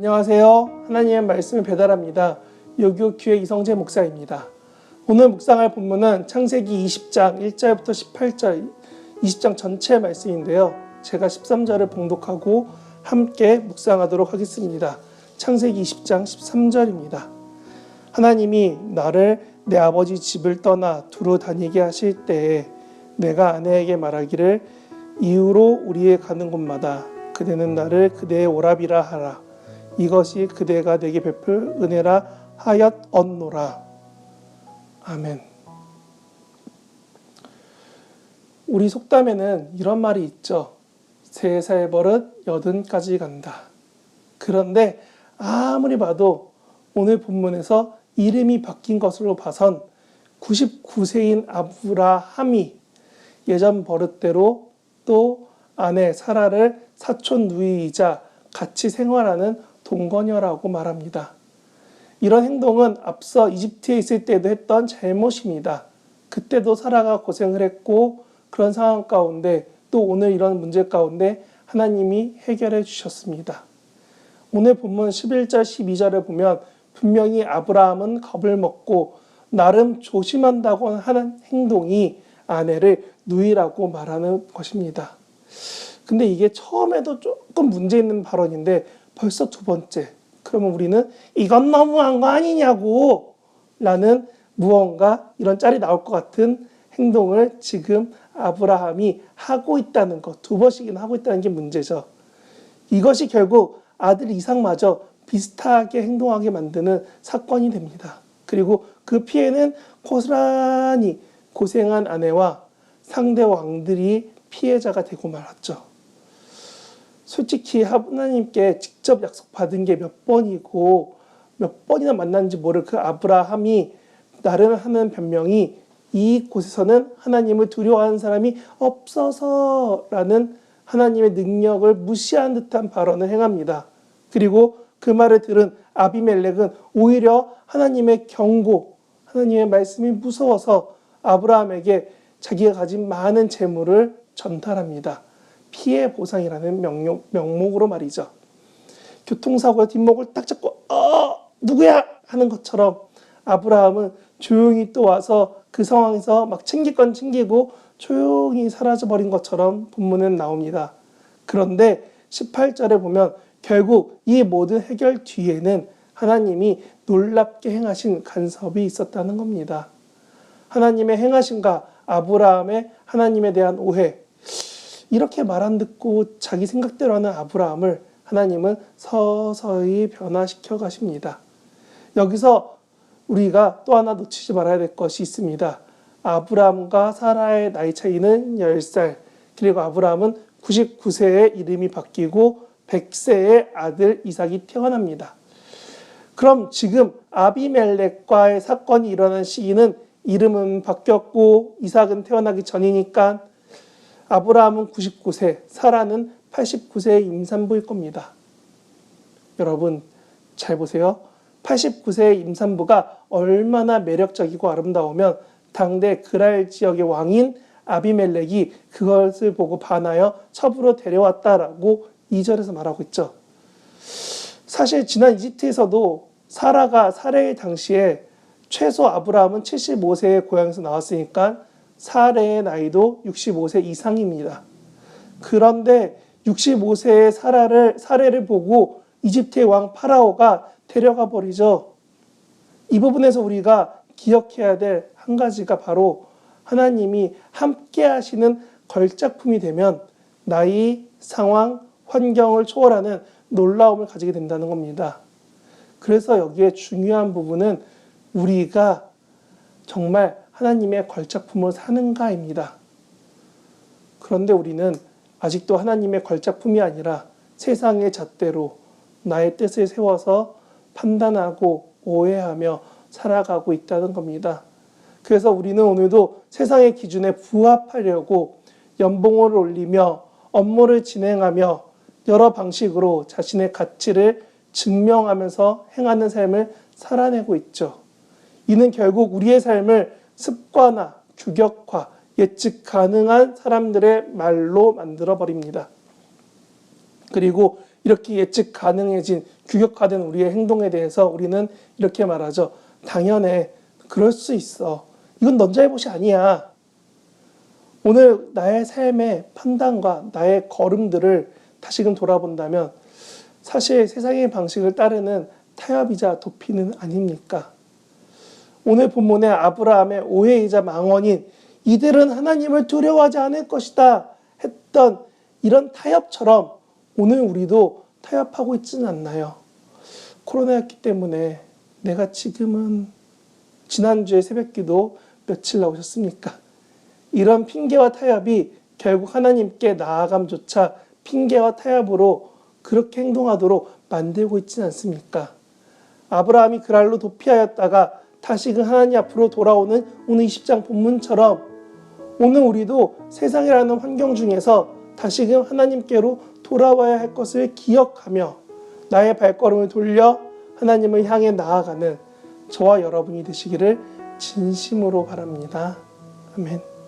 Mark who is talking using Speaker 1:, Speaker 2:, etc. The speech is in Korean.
Speaker 1: 안녕하세요. 하나님의 말씀을 배달합니다. 요교교회 이성재 목사입니다. 오늘 묵상할 본문은 창세기 20장 1절부터 18절 20장 전체 말씀인데요. 제가 13절을 봉독하고 함께 묵상하도록 하겠습니다. 창세기 20장 13절입니다. 하나님이 나를 내 아버지 집을 떠나 두루 다니게 하실 때에 내가 아내에게 말하기를 이후로 우리의 가는 곳마다 그대는 나를 그대의 오랍이라 하라. 이것이 그대가 내게 베풀 은혜라 하였언노라. 아멘. 우리 속담에는 이런 말이 있죠. 세 살 버릇 여든까지 간다. 그런데 아무리 봐도 오늘 본문에서 이름이 바뀐 것으로 봐선 99세인 아브라함이 예전 버릇대로 또 아내 사라를 사촌 누이이자 같이 생활하는 동거녀라고 말합니다. 이런 행동은 앞서 이집트에 있을 때도 했던 잘못입니다. 그때도 사라가 고생을 했고 그런 상황 가운데 또 오늘 이런 문제 가운데 하나님이 해결해 주셨습니다. 오늘 본문 11절 12절을 보면 분명히 아브라함은 겁을 먹고 나름 조심한다고 하는 행동이 아내를 누이라고 말하는 것입니다. 근데 이게 처음에도 조금 문제 있는 발언인데 벌써 두 번째. 그러면 우리는 이건 너무한 거 아니냐고 라는 무언가 이런 짤이 나올 것 같은 행동을 지금 아브라함이 하고 있다는 것, 두 번씩이나 하고 있다는 게 문제죠. 이것이 결국 아들 이상마저 비슷하게 행동하게 만드는 사건이 됩니다. 그리고 그 피해는 고스란히 고생한 아내와 상대 왕들이 피해자가 되고 말았죠. 솔직히 하나님께 직접 약속받은 게 몇 번이고 몇 번이나 만났는지 모를 그 아브라함이 나름 하는 변명이 이 곳에서는 하나님을 두려워하는 사람이 없어서라는 하나님의 능력을 무시한 듯한 발언을 행합니다. 그리고 그 말을 들은 아비멜렉은 오히려 하나님의 경고, 하나님의 말씀이 무서워서 아브라함에게 자기가 가진 많은 재물을 전달합니다. 피해 보상이라는 명목, 명목으로 말이죠. 교통사고의 뒷목을 딱 잡고 어 누구야 하는 것처럼 아브라함은 조용히 또 와서 그 상황에서 막 챙길 건 챙기고 조용히 사라져 버린 것처럼 본문은 나옵니다. 그런데 18절에 보면 결국 이 모든 해결 뒤에는 하나님이 놀랍게 행하신 간섭이 있었다는 겁니다. 하나님의 행하심과 아브라함의 하나님에 대한 오해, 이렇게 말 안 듣고 자기 생각대로 하는 아브라함을 하나님은 서서히 변화시켜 가십니다. 여기서 우리가 또 하나 놓치지 말아야 될 것이 있습니다. 아브라함과 사라의 나이 차이는 10살, 그리고 아브라함은 99세에 이름이 바뀌고 100세의 아들 이삭이 태어납니다. 그럼 지금 아비멜렉과의 사건이 일어난 시기는 이름은 바뀌었고 이삭은 태어나기 전이니까 아브라함은 99세, 사라는 89세의 임산부일 겁니다. 여러분, 잘 보세요. 89세의 임산부가 얼마나 매력적이고 아름다우면 당대 그랄 지역의 왕인 아비멜렉이 그것을 보고 반하여 첩으로 데려왔다라고 2절에서 말하고 있죠. 사실 지난 이집트에서도 사라가 사례의 당시에 최소 아브라함은 75세의 고향에서 나왔으니까 사례의 나이도 65세 이상입니다. 그런데 65세의 사라를 사례를 보고 이집트의 왕 파라오가 데려가 버리죠. 이 부분에서 우리가 기억해야 될 한 가지가 바로 하나님이 함께 하시는 걸작품이 되면 나이, 상황, 환경을 초월하는 놀라움을 가지게 된다는 겁니다. 그래서 여기에 중요한 부분은 우리가 정말 하나님의 걸작품을 사는가입니다. 그런데 우리는 아직도 하나님의 걸작품이 아니라 세상의 잣대로 나의 뜻을 세워서 판단하고 오해하며 살아가고 있다는 겁니다. 그래서 우리는 오늘도 세상의 기준에 부합하려고 연봉을 올리며 업무를 진행하며 여러 방식으로 자신의 가치를 증명하면서 행하는 삶을 살아내고 있죠. 이는 결국 우리의 삶을 습관화, 규격화, 예측 가능한 사람들의 말로 만들어 버립니다. 그리고 이렇게 예측 가능해진 규격화된 우리의 행동에 대해서 우리는 이렇게 말하죠. 당연해. 그럴 수 있어. 이건 넌 잘못이 아니야. 오늘 나의 삶의 판단과 나의 걸음들을 다시금 돌아본다면 사실 세상의 방식을 따르는 타협이자 도피는 아닙니까? 오늘 본문의 아브라함의 오해이자 망언인 이들은 하나님을 두려워하지 않을 것이다 했던 이런 타협처럼 오늘 우리도 타협하고 있지는 않나요? 코로나였기 때문에 내가 지금은 지난주에 새벽기도 며칠 나오셨습니까? 이런 핑계와 타협이 결국 하나님께 나아감조차 핑계와 타협으로 그렇게 행동하도록 만들고 있지는 않습니까? 아브라함이 그랄로 도피하였다가 다시금 하나님 앞으로 돌아오는 오늘 20장 본문처럼 오늘 우리도 세상이라는 환경 중에서 다시금 하나님께로 돌아와야 할 것을 기억하며 나의 발걸음을 돌려 하나님을 향해 나아가는 저와 여러분이 되시기를 진심으로 바랍니다. 아멘.